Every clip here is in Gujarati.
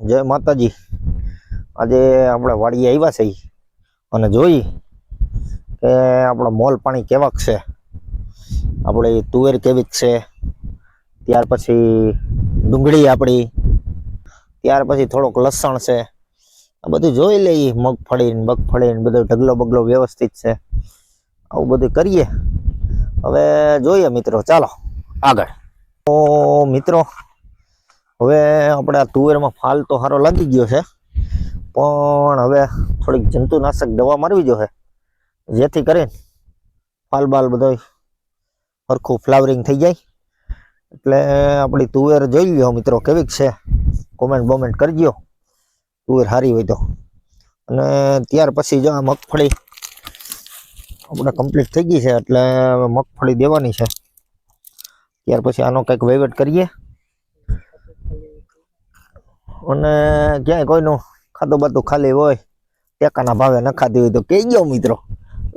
જય માતાજી. આજે આપણે વાડીએ આવ્યા છે અને જોઈ કે આપણા મોલ પાણી કેવાક છે. આપણે તુવેર કેવીક છે. ત્યાર પછી ડુંગળી આપણી, ત્યાર પછી થોડોક લસણ છે. આ બધું જોઈ લઈએ મગફળી ને મગફળી બધો ઢગલો બગલો વ્યવસ્થિત છે. આવું બધું કરીએ. હવે જોઈએ મિત્રો, ચાલો આગળ. મિત્રો હવે આપણે આ તુવેરમાં ફાલ તો સારો લાગી ગયો છે, પણ હવે થોડીક જંતુનાશક દવા મારવી જોઈએ, જેથી કરીને ફાલ બાલ બધો સરખું ફ્લાવરિંગ થઈ જાય. એટલે આપણી તુવેર જોઈ લ્યો મિત્રો કેવીક છે? કોમેન્ટ બોમેન્ટ કરજો. તુવેર સારી હોય તો. અને ત્યાર પછી જો આ મગફળી આપણે કમ્પ્લીટ થઈ ગઈ છે, એટલે મગફળી દેવાની છે. ત્યાર પછી આનો કંઈક વહીવટ કરીએ. અને ક્યાંય કોઈનું ખાતું બાતું ખાલી હોય, ટેકાના ભાવે નખાતી હોય તો કહી ગયો મિત્રો.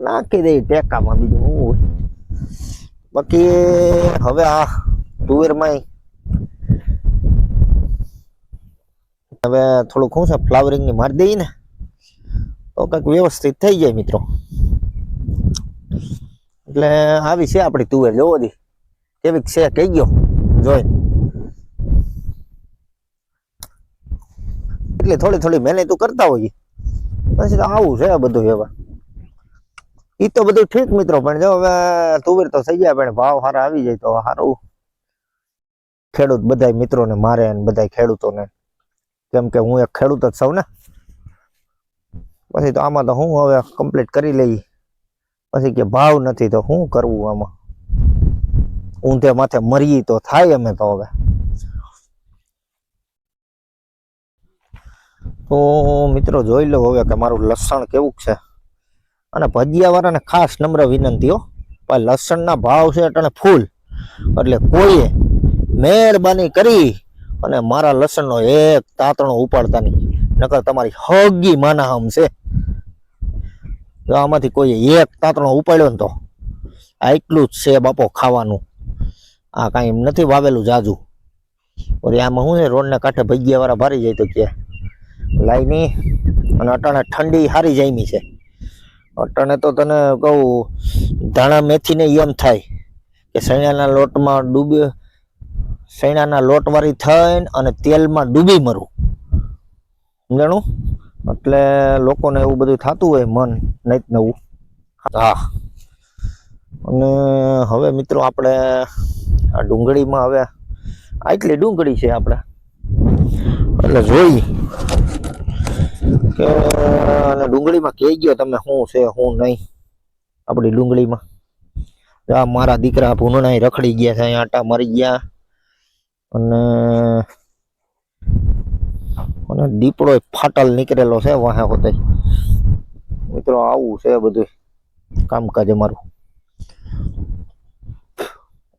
નાખી દે ટેકામાં બીજું શું હોય. બાકી હવે આ તુવેરમાં હવે થોડુંક શું છે, ફ્લાવરિંગની મારી દઈએ ને તો કંઈક વ્યવસ્થિત થઈ જાય મિત્રો. એટલે આવી છે આપણી તુવેર, જોવો દી. કેવીક છે, કહી ગયો જોઈ. એટલે થોડી થોડી મહેનત કરતા હોઈએ. પછી તો આવું છે બધું હવે ઈ તો બધું ઠીક મિત્રો, પણ જો હવે તુવેર તો થઈ જાય પણ ભાવ સારા આવી જાય તો સારું ખેડૂત બધાય મિત્રોને મારે અને બધાય ખેડૂતોને. કેમ કે હું એક ખેડૂત જ છું ને. પછી તો આમાં તો હું હવે કમ્પ્લીટ કરી લઈ. પછી કે ભાવ નથી તો શું કરવું આમાં? ઊંધે માથે મરી તો થાય અમે તો હવે. તો મિત્રો જોઈ લો હવે કે મારું લસણ કેવું છે. અને ભજીયા વાળાને ખાસ નમ્ર વિનંતીઓ હો. લસણના ભાવ છે એટલે ફૂલ. એટલે કોઈએ મહેરબાની કરી અને મારા લસણનો એક તાતણો ઉપાડતા નહીં. નકર તમારી હગી માનાહમ છે. જો આમાંથી કોઈ એક તાતણો ઉપાડ્યો ને તો આ એટલું જ છે બાપો ખાવાનું. આ કાંઈ નથી વાવેલું જાજુ. ઓરી આમાં શું છે રોડને કાંઠે ભજીયા વાળા ભારી જાય તો કે લાઈની અને અટાણે ઠંડી હારી જાયમી છે. અટાણે તો તને કહું, ધાણા મેથીને એમ થાય કે સૈણાના લોટમાં ડૂબી સૈણાના લોટવાળી થઈને અને તેલમાં ડૂબી મરું. સમજાણું? એટલે લોકોને એવું બધું થતું હોય મન નહીં નવું. હા. અને હવે મિત્રો આપણે આ ડુંગળીમાં હવે આટલી ડુંગળી છે આપણે. એટલે જોઈ કે, અને ડુંગળીમાં કહી ગયો તમે શું છે, શું નહીં. આપણી ડુંગળીમાં. આ મારા દીકરા ભૂનણા રખડી ગયા છે આટા મરી ગયા. અને અને દીપડો ફાટલ નીકળેલો છે વાહે હોતે. મિત્રો, આવું છે બધું કામકાજ અમારું.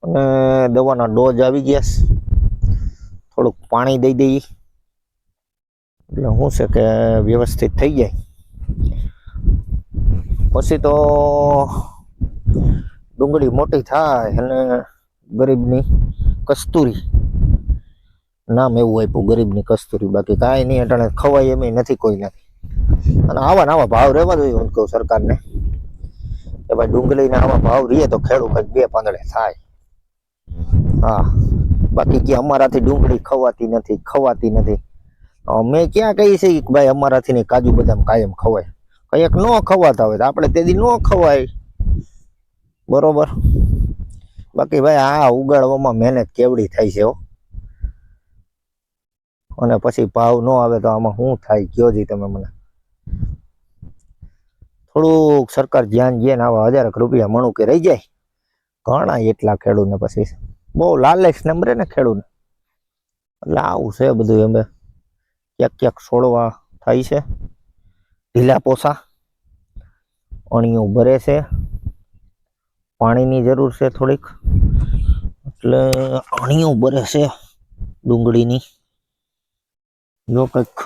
અને દવાના ડોઝ આવી ગયા થોડુંક પાણી દઈ દઈએ. એટલે શું છે કે વ્યવસ્થિત થઈ જાય. પછી તો ડુંગળી મોટી થાય અને ગરીબની કસ્તુરી, નામ એવું આપ્યું, ગરીબની કસ્તુરી. બાકી કાંઈ નહીં, અટાણે ખવાય એમ નથી કોઈ નથી અને આવા આવા ભાવ રહેવા જોઈએ, હું કહું સરકારને. કે ભાઈ ડુંગળીના આવા ભાવ રહીએ તો ખેડૂત કંઈક બે પાંદડે થાય. હા. બાકી કે અમારાથી ડુંગળી ખવાતી નથી ખવાતી નથી. અમે ક્યાં કહી છે કે ભાઈ અમારાથી ને કાજુ બદામ કાયમ ખવાય. કંઈક ન ખવાતા હોય તો આપણે તેથી ન ખવાય. બરોબર? બાકી ભાઈ આ ઉગાડવામાં મહેનત કેવડી થાય છે અને પછી ભાવ ન આવે તો આમાં શું થાય કયો જી તમે મને? થોડુંક સરકાર ધ્યાન દે ને આવા હજારક રૂપિયા મણું કે રહી જાય. ઘણા એટલા ખેડૂતને પછી. બહુ લાલચ નંબરે ને ખેડૂને એટલે આવું છે બધું એમ. ક્યાંક ક્યાંક છોડવા થાય છે. ઢીલા પોસા, અણીઓ ભરે છે. પાણીની જરૂર છે થોડીક. એટલે અણીઓ ભરે છે ડુંગળીની. જો કંઈક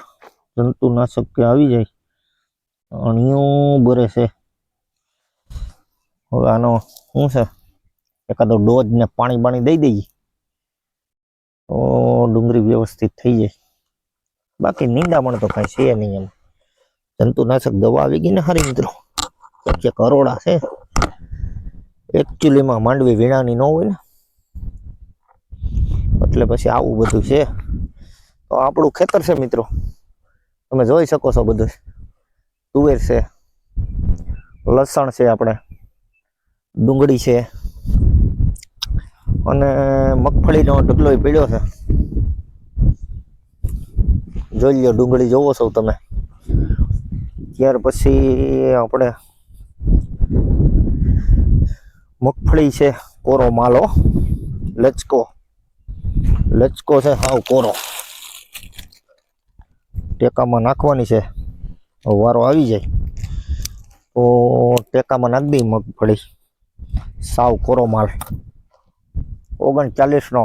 જંતુનાશક કે આવી જાય, અણીઓ ભરે છે. હવે આનો શું છે? એકાદો ડોઝ ને પાણી બાણી દઈ દઈએ. તો ડુંગળી વ્યવસ્થિત થઈ જાય. બાકી નિંદામણ તો કાંઈ છે નહીં એમ. જંતુનાશક દવા આવી ગઈ ને હારી મિત્રો કે કરોડા છે. એકચ્યુઅલીમાં માંડવી વીણાની ન હોય ને. એટલે પછી આવું બધું છે. તો આપણું ખેતર છે મિત્રો. તમે જોઈ શકો છો બધું. તુવેર છે. લસણ છે આપણે. ડુંગળી છે. અને મગફળીનો ઢગલો પીડ્યો છે. જોઈ લો ડુંગળી જોવો છો તમે. ત્યાર પછી આપણે મગફળી છે, કોરો માલો. લચકો. લચકો છે, હાવ કોરો. ટેકામાં નાખવાની છે. વારો આવી જાય. તો ટેકામાં નાખી દઈ મગફળી. સાવ કોરો માલ. ઓગણચાલીસનો.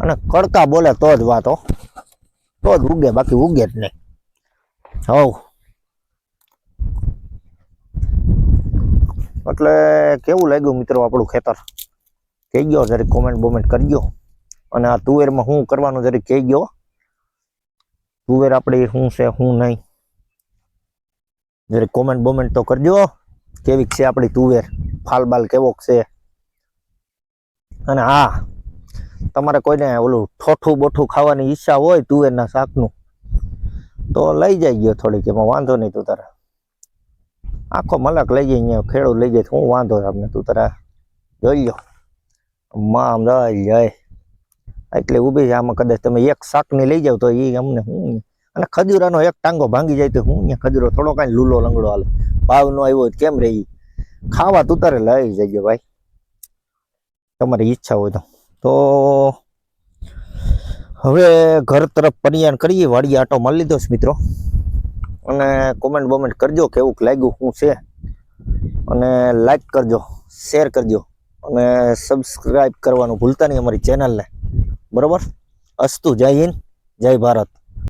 અને કડકા બોલે તો જ વાતો તો જ ઉગે, બાકી ઉગે જ નહીં. હોવ. એટલે કેવું લાગ્યું મિત્રો આપણું ખેતર? કહી ગયો જરી કોમેન્ટ બોમેન્ટ કરજો અને આ તુવેરમાં શું કરવાનું જરી કહી ગયો તુવેર આપણી શું છે, શું નહીં? જરી કોમેન્ટ બોમેન્ટ તો કરજો કેવીક છે આપણી તુવેર? ફાલ બાલ કેવોક છે? અને હા તમારે કોઈને ઓલું ઠોઠું બોઠું ખાવાની ઈચ્છા હોય તુવેરના શાકનું, તો લઈ જાય ગયો થોડીક, એમાં વાંધો નહીં તું તારે. આખો મલક લઈ જાય અહીંયા, ખેડૂત લઈ જાય હું વાંધો તમને તું તારા. જોઈ લો માં જઈ જાય. એટલે ઊભી છે, આમાં કદાચ તમે એક શાકની લઈ જાઓ તો એ અમને હું અને ખજૂરાનો એક ટાંગો ભાંગી જાય તો હું અહીંયા ખજૂરો થોડો કાંઈ લૂલો લંગડો હાલે. ભાવ નો આવ્યો કેમ રહી ખાવા તું તારે લઈ જજો ભાઈ. તમારી ઈચ્છા હોય તો. તો હવે ઘર તરફ પરિયાણ કરીએ. વાડીએ આટો મારી લીધો છે મિત્રો. અને કોમેન્ટ બોમેન્ટ કરજો કેવું લાગ્યું, શું છે. અને લાઈક કરજો શેર કરજો. અને સબસ્ક્રાઈબ કરવાનું ભૂલતા નહીં અમારી ચેનલને બરાબર? અસ્તુ, જય હિન્દ, જય ભારત.